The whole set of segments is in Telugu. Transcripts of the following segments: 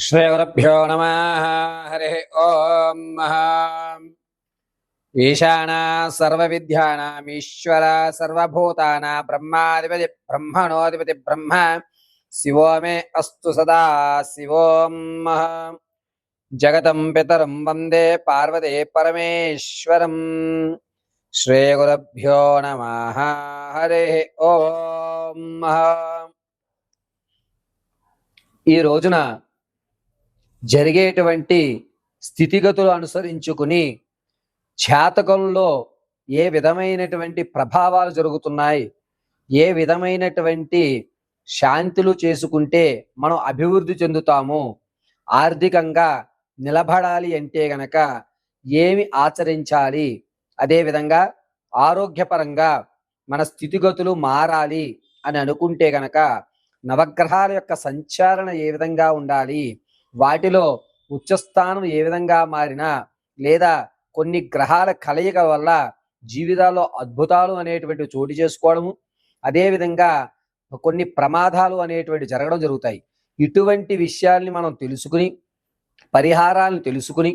శ్రీగురుభ్యో నమ హరి ఓం ఈశాన సర్వవిద్యానామీశ్వర సర్వభూతాన బ్రహ్మాధిపతి బ్రహ్మణోధిపతి బ్రహ్మ శివో మే అస్తు సదా శివోం జగతం పితరం వందే పార్వతే పరమేశ్వరం శ్రీగురుభ్యో నమ హరి ఓం ఈ రోజున జరిగేటువంటి స్థితిగతులు అనుసరించుకుని జాతకంలో ఏ విధమైనటువంటి ప్రభావాలు జరుగుతున్నాయి ఏ విధమైనటువంటి శాంతులు చేసుకుంటే మనం అభివృద్ధి చెందుతాము ఆర్థికంగా నిలబడాలి అంటే గనక ఏమి ఆచరించాలి అదేవిధంగా ఆరోగ్యపరంగా మన స్థితిగతులు మారాలి అని అనుకుంటే గనక నవగ్రహాల యొక్క సంచారణ ఏ విధంగా ఉండాలి వాటిలో ఉచ్చస్థానం ఏ విధంగా మారినా లేదా కొన్ని గ్రహాల కలయిక వల్ల జీవితాల్లో అద్భుతాలు అనేటువంటి చోటు చేసుకోవడము అదేవిధంగా కొన్ని ప్రమాదాలు అనేటువంటి జరగడం జరుగుతాయి. ఇటువంటి విషయాల్ని మనం తెలుసుకుని పరిహారాలను తెలుసుకుని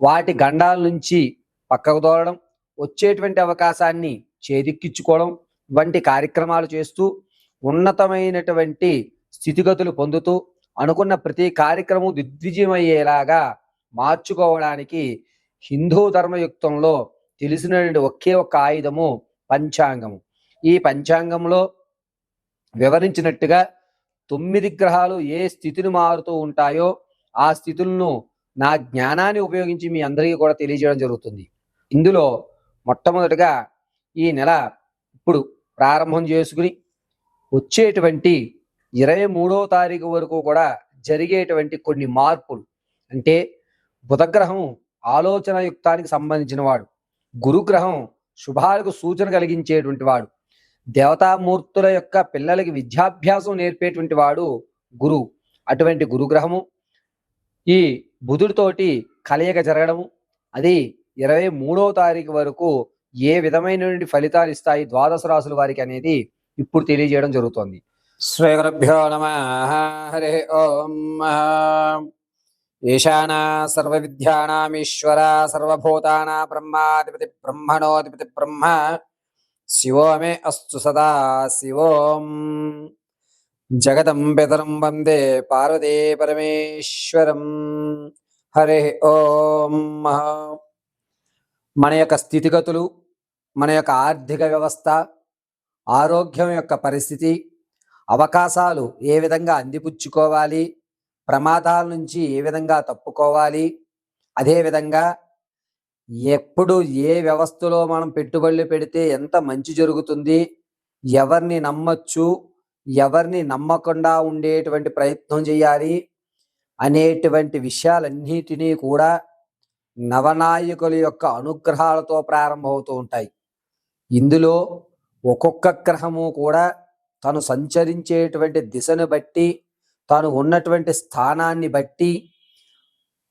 వాటి గండాల నుంచి పక్కకు దోరడం వచ్చేటువంటి అవకాశాన్ని చేదిక్కించుకోవడం వంటి కార్యక్రమాలు చేస్తూ ఉన్నతమైనటువంటి స్థితిగతులు పొందుతూ అనుకున్న ప్రతి కార్యక్రమం దిగ్విజయమయ్యేలాగా మార్చుకోవడానికి హిందూ ధర్మయుక్తంలో తెలిసినటువంటి ఒకే ఒక్క ఆయుధము పంచాంగము. ఈ పంచాంగంలో వివరించినట్టుగా తొమ్మిది గ్రహాలు ఏ స్థితిని మారుతూ ఉంటాయో ఆ స్థితులను నా జ్ఞానాన్ని ఉపయోగించి మీ అందరికీ కూడా తెలియజేయడం జరుగుతుంది. ఇందులో మొట్టమొదటిగా ఈ నెల ఇప్పుడు ప్రారంభం చేసుకుని వచ్చేటువంటి ఇరవై మూడో తారీఖు వరకు కూడా జరిగేటువంటి కొన్ని మార్పులు. అంటే బుధగ్రహం ఆలోచన యుక్తానికి సంబంధించిన వాడు. గురుగ్రహం శుభాలకు సూచన కలిగించేటువంటి వాడు. దేవతామూర్తుల యొక్క పిల్లలకి విద్యాభ్యాసం నేర్పేటువంటి వాడు గురువు. అటువంటి గురుగ్రహము ఈ బుధుడితోటి కలయిక జరగడము అది ఇరవై మూడో తారీఖు వరకు ఏ విధమైనటువంటి ఫలితాలు ఇస్తాయి ద్వాదశ రాసుల వారికి అనేది ఇప్పుడు తెలియజేయడం జరుగుతోంది. శ్రీగురుభ్యో నమ హరి ఓం ఈశాన సర్వ విద్యానామీశ్వర సర్వభూతానా బ్రహ్మాధిపతి బ్రహ్మణోధిపతి బ్రహ్మ శివో మే అస్సు సదా శివోం జగతం పితరం వందే పార్వతీ పరమేశ్వరం హరి ఓం మన యొక్క స్థితిగతులు మన యొక్క ఆర్థిక వ్యవస్థ ఆరోగ్యం యొక్క పరిస్థితి అవకాశాలు ఏ విధంగా అందిపుచ్చుకోవాలి ప్రమాదాల నుంచి ఏ విధంగా తప్పుకోవాలి అదేవిధంగా ఎప్పుడు ఏ వ్యవస్థలో మనం పెట్టుబడులు పెడితే ఎంత మంచి జరుగుతుంది ఎవరిని నమ్మచ్చు ఎవరిని నమ్మకుండా ఉండేటువంటి ప్రయత్నం చేయాలి అనేటువంటి విషయాలన్నిటినీ కూడా నవనాయకుల యొక్క అనుగ్రహాలతో ప్రారంభమవుతూ ఉంటాయి. ఇందులో ఒక్కొక్క గ్రహము కూడా తను సంచరించేటువంటి దిశను బట్టి తాను ఉన్నటువంటి స్థానాన్ని బట్టి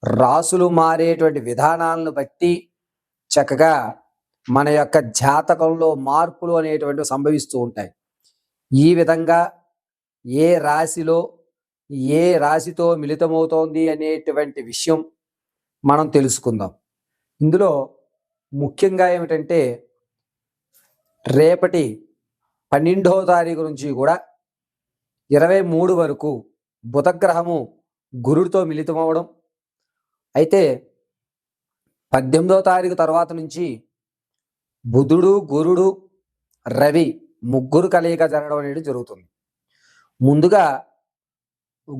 రాసులు మారేటువంటి విధానాలను బట్టి చక్కగా మన యొక్క జాతకంలో మార్పులు అనేటువంటివి సంభవిస్తూ ఉంటాయి. ఈ విధంగా ఏ రాశిలో ఏ రాశితో మిళితమవుతోంది అనేటువంటి విషయం మనం తెలుసుకుందాం. ఇందులో ముఖ్యంగా ఏమిటంటే రేపటి పన్నెండవ తారీఖు నుంచి కూడా ఇరవై మూడు వరకు బుధగ్రహము గురుడితో మిళితమవడం. అయితే పద్దెనిమిదవ తారీఖు తర్వాత నుంచి బుధుడు గురుడు రవి ముగ్గురు కలయిక జరగడం అనేది జరుగుతుంది. ముందుగా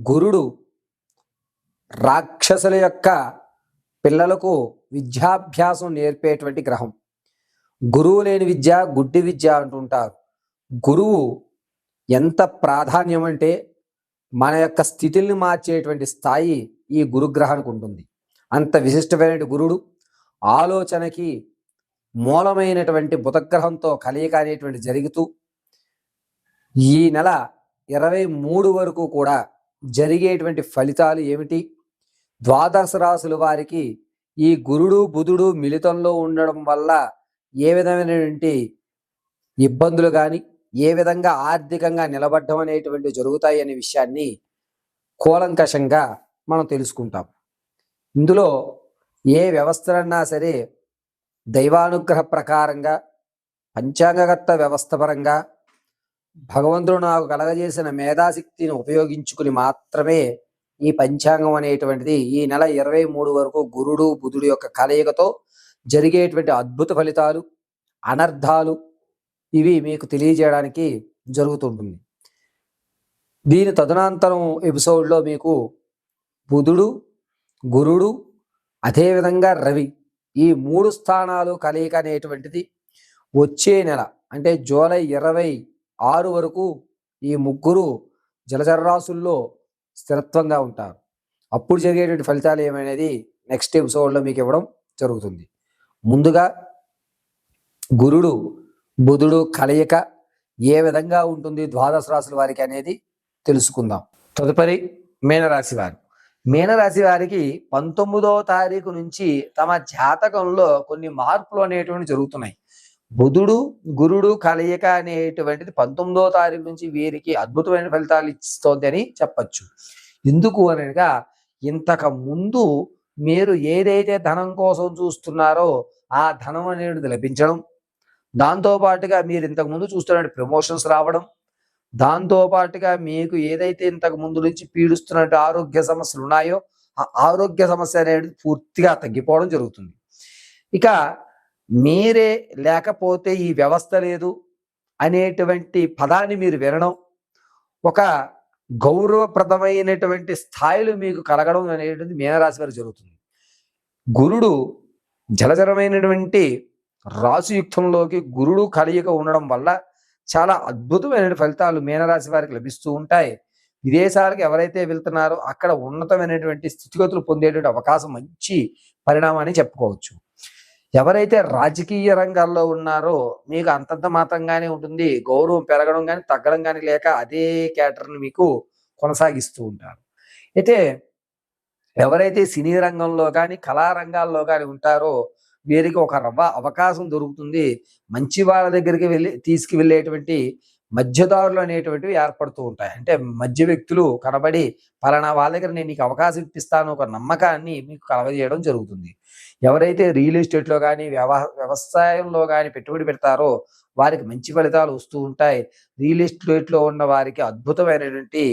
గురుడు రాక్షసుల యొక్క పిల్లలకు విద్యాభ్యాసం నేర్పేటువంటి గ్రహం. గురువు లేని విద్య గుడ్డి విద్య అంటుంటారు. గురువు ఎంత ప్రాధాన్యం అంటే మన యొక్క స్థితిని మార్చేటువంటి స్థాయి ఈ గురుగ్రహానికి ఉంటుంది. అంత విశిష్టమైన గురుడు ఆలోచనకి మూలమైనటువంటి బుధగ్రహంతో కలయిక అనేటువంటి జరుగుతూ ఈ నెల ఇరవై మూడు వరకు కూడా జరిగేటువంటి ఫలితాలు ఏమిటి? ద్వాదశ రాసుల వారికి ఈ గురుడు బుధుడు మిళితంలో ఉండడం వల్ల ఏ విధమైనటువంటి ఇబ్బందులు కానీ ఏ విధంగా ఆర్థికంగా నిలబడడం అనేటువంటి జరుగుతాయి అనే విషయాన్ని కూలంకషంగా మనం తెలుసుకుంటాం. ఇందులో ఏ వ్యవస్థలన్నా సరే దైవానుగ్రహ ప్రకారంగా పంచాంగకర్త వ్యవస్థ పరంగా భగవంతుడు నాకు కలగజేసిన మేధాశక్తిని ఉపయోగించుకుని మాత్రమే ఈ పంచాంగం అనేటువంటిది ఈ నెల ఇరవై మూడు వరకు గురుడు బుధుడు యొక్క కలయికతో జరిగేటువంటి అద్భుత ఫలితాలు అనర్థాలు ఇవి మీకు తెలియజేయడానికి జరుగుతుంటుంది. దీని తదనంతరం ఎపిసోడ్లో మీకు బుధుడు గురుడు అదేవిధంగా రవి ఈ మూడు స్థానాలు కలయిక అనేటువంటిది వచ్చే నెల అంటే జూలై ఇరవై ఆరు వరకు ఈ ముగ్గురు జలచరరాశుల్లో స్థిరత్వంగా ఉంటారు. అప్పుడు జరిగేటువంటి ఫలితాలు ఏమనేది నెక్స్ట్ ఎపిసోడ్లో మీకు ఇవ్వడం జరుగుతుంది. ముందుగా గురుడు బుధుడు కలయిక ఏ విధంగా ఉంటుంది ద్వాదశ రాశుల వారికి అనేది తెలుసుకుందాం. తదుపరి మీనరాశి వారు. మీనరాశి వారికి పంతొమ్మిదవ తారీఖు నుంచి తమ జాతకంలో కొన్ని మార్పులు అనేటువంటి జరుగుతున్నాయి. బుధుడు గురుడు కలయిక అనేటువంటిది పంతొమ్మిదో తారీఖు నుంచి వీరికి అద్భుతమైన ఫలితాలు ఇస్తోంది అని చెప్పచ్చు. ఎందుకు అనగా ఇంతకు ముందు మీరు ఏదైతే ధనం కోసం చూస్తున్నారో ఆ ధనం అనేది లభించడం దాంతోపాటుగా మీరు ఇంతకుముందు చూస్తున్న ప్రమోషన్స్ రావడం దాంతోపాటుగా మీకు ఏదైతే ఇంతకు ముందు నుంచి పీడిస్తున్నట్టు ఆరోగ్య సమస్యలు ఉన్నాయో ఆ ఆరోగ్య సమస్య అనేది పూర్తిగా తగ్గిపోవడం జరుగుతుంది. ఇక మీరే లేకపోతే ఈ వ్యవస్థ లేదు అనేటువంటి పదాన్ని మీరు వినడం ఒక గౌరవప్రదమైనటువంటి స్థాయిలు మీకు కలగడం అనేటువంటి మీనరాశి వారికి జరుగుతుంది. గురుడు జలజరమైనటువంటి రాసుయుక్తంలోకి గురుడు కలియుగ ఉండడం వల్ల చాలా అద్భుతమైన ఫలితాలు మీనరాశి వారికి లభిస్తూ ఉంటాయి. విదేశాలకు ఎవరైతే వెళ్తున్నారో అక్కడ ఉన్నతమైనటువంటి స్థితిగతులు పొందేటువంటి అవకాశం మంచి పరిణామాన్ని చెప్పుకోవచ్చు. ఎవరైతే రాజకీయ రంగాల్లో ఉన్నారో మీకు అంతంత మాత్రంగానే ఉంటుంది. గౌరవం పెరగడం కానీ తగ్గడం కానీ లేక అదే క్యాటర్ని మీకు కొనసాగిస్తూ ఉంటారు. అయితే ఎవరైతే సినీ రంగంలో కానీ కళారంగాల్లో కానీ ఉంటారో వీరికి ఒక రవ్వ అవకాశం దొరుకుతుంది. మంచి వాళ్ళ దగ్గరికి వెళ్ళి తీసుకువెళ్ళేటువంటి మధ్యదారులు అనేటువంటివి ఏర్పడుతూ ఉంటాయి. అంటే మధ్య వ్యక్తులు కనబడి పలానా వాళ్ళ దగ్గర నేను నీకు అవకాశం ఇప్పిస్తాను ఒక నమ్మకాన్ని మీకు కలవజేయడం జరుగుతుంది. ఎవరైతే రియల్ ఎస్టేట్లో కానీ వ్యవ వ్యవసాయంలో కానీ పెట్టుబడి పెడతారో వారికి మంచి ఫలితాలు వస్తూ ఉంటాయి. రియల్ ఎస్టేట్లో ఉన్న వారికి అద్భుతమైనటువంటి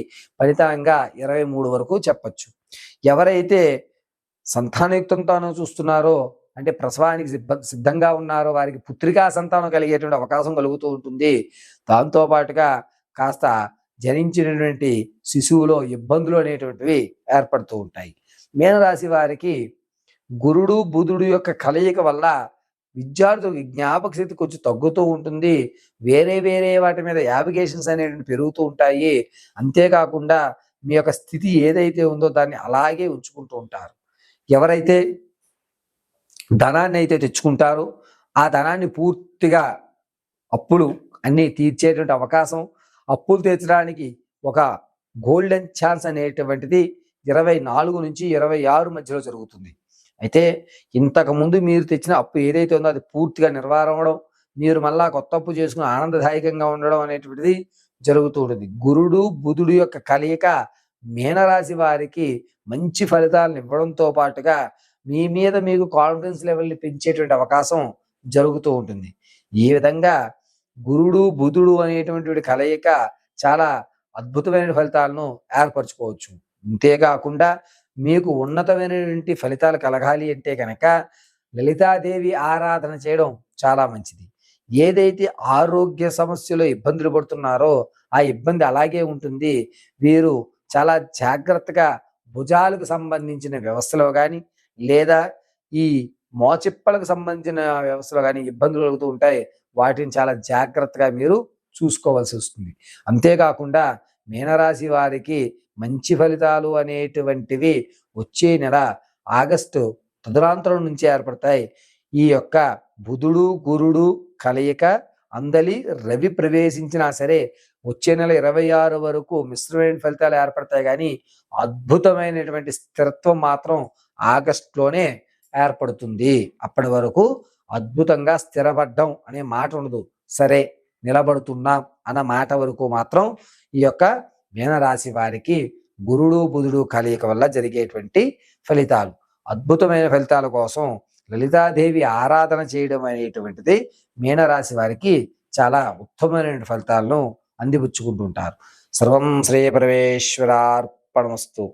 ఫలితంగా ఇరవై మూడు వరకు చెప్పచ్చు. ఎవరైతే సంతానయుక్తంతోనూ చూస్తున్నారో అంటే ప్రసవానికి సిద్ధ సిద్ధంగా ఉన్నారో వారికి పుత్రికా సంతానం కలిగేటువంటి అవకాశం కలుగుతూ ఉంటుంది. దాంతో పాటుగా కాస్త జనించినటువంటి శిశువులో ఇబ్బందులు అనేటువంటివి ఏర్పడుతూ ఉంటాయి. మీనరాశి వారికి గురుడు బుధుడు యొక్క కలయిక వల్ల విద్యార్థులకు జ్ఞాపక శక్తి కొంచెం తగ్గుతూ ఉంటుంది. వేరే వేరే వాటి మీద యావిగేషన్స్ అనేటువంటి పెరుగుతూ ఉంటాయి. అంతేకాకుండా మీ యొక్క స్థితి ఏదైతే ఉందో దాన్ని అలాగే ఉంచుకుంటూ ఉంటారు. ఎవరైతే ధనాన్ని అయితే తెచ్చుకుంటారో. ఆ ధనాన్ని పూర్తిగా అప్పులు అన్నీ తీర్చేటువంటి అవకాశం అప్పులు తీర్చడానికి ఒక గోల్డెన్ ఛాన్స్ అనేటువంటిది ఇరవై నాలుగు నుంచి ఇరవై ఆరు మధ్యలో జరుగుతుంది. అయితే ఇంతకుముందు మీరు తెచ్చిన అప్పు ఏదైతే ఉందో అది పూర్తిగా నిర్వారవడం మీరు మళ్ళా కొత్త అప్పు చేసుకుని ఆనందదాయకంగా ఉండడం అనేటువంటిది జరుగుతూ ఉంటుంది. గురుడు బుధుడు యొక్క కలయిక మీనరాశి వారికి మంచి ఫలితాలను ఇవ్వడంతో పాటుగా మీ మీద మీకు కాన్ఫిడెన్స్ లెవెల్ని పెంచేటువంటి అవకాశం జరుగుతూ ఉంటుంది. ఈ విధంగా గురుడు బుధుడు అనేటువంటి కలయిక చాలా అద్భుతమైన ఫలితాలను ఏర్పరచుకోవచ్చు. అంతేకాకుండా మీకు ఉన్నతమైనటువంటి ఫలితాలు కలగాలి అంటే కనుక లలితాదేవి ఆరాధన చేయడం చాలా మంచిది. ఏదైతే ఆరోగ్య సమస్యలో ఇబ్బందులు పడుతున్నారో ఆ ఇబ్బంది అలాగే ఉంటుంది. వీరు చాలా జాగ్రత్తగా భుజాలకు సంబంధించిన వ్యవస్థలో కానీ లేదా ఈ మోచిప్పలకు సంబంధించిన వ్యవస్థలో కానీ ఇబ్బందులు కలుగుతూ ఉంటాయి వాటిని చాలా జాగ్రత్తగా మీరు చూసుకోవాల్సి వస్తుంది. అంతేకాకుండా మీనరాశి వారికి మంచి ఫలితాలు అనేటువంటివి వచ్చే నెల ఆగస్టు తదురాంతరం నుంచి ఏర్పడతాయి. ఈ యొక్క బుధుడు గురుడు కలయిక అందలి రవి ప్రవేశించినా సరే వచ్చే నెల ఇరవై ఆరు వరకు మిశ్రమైన ఫలితాలు ఏర్పడతాయి కానీ అద్భుతమైనటువంటి స్థిరత్వం మాత్రం ఆగస్టులోనే ఏర్పడుతుంది. అప్పటి వరకు అద్భుతంగా స్థిరపడ్డం అనే మాట ఉండదు. సరే నిలబడుతున్నాం అన్న మాట వరకు మాత్రం ఈ యొక్క మీనరాశి వారికి గురుడు బుధుడు కలయిక వల్ల జరిగేటువంటి ఫలితాలు. అద్భుతమైన ఫలితాల కోసం లలితాదేవి ఆరాధన చేయడం అనేటువంటిది మీనరాశి వారికి చాలా ఉత్తమమైన ఫలితాలను అందిపుచ్చుకుంటుంటారు. సర్వం శ్రీ పరమేశ్వరార్పణమస్తు.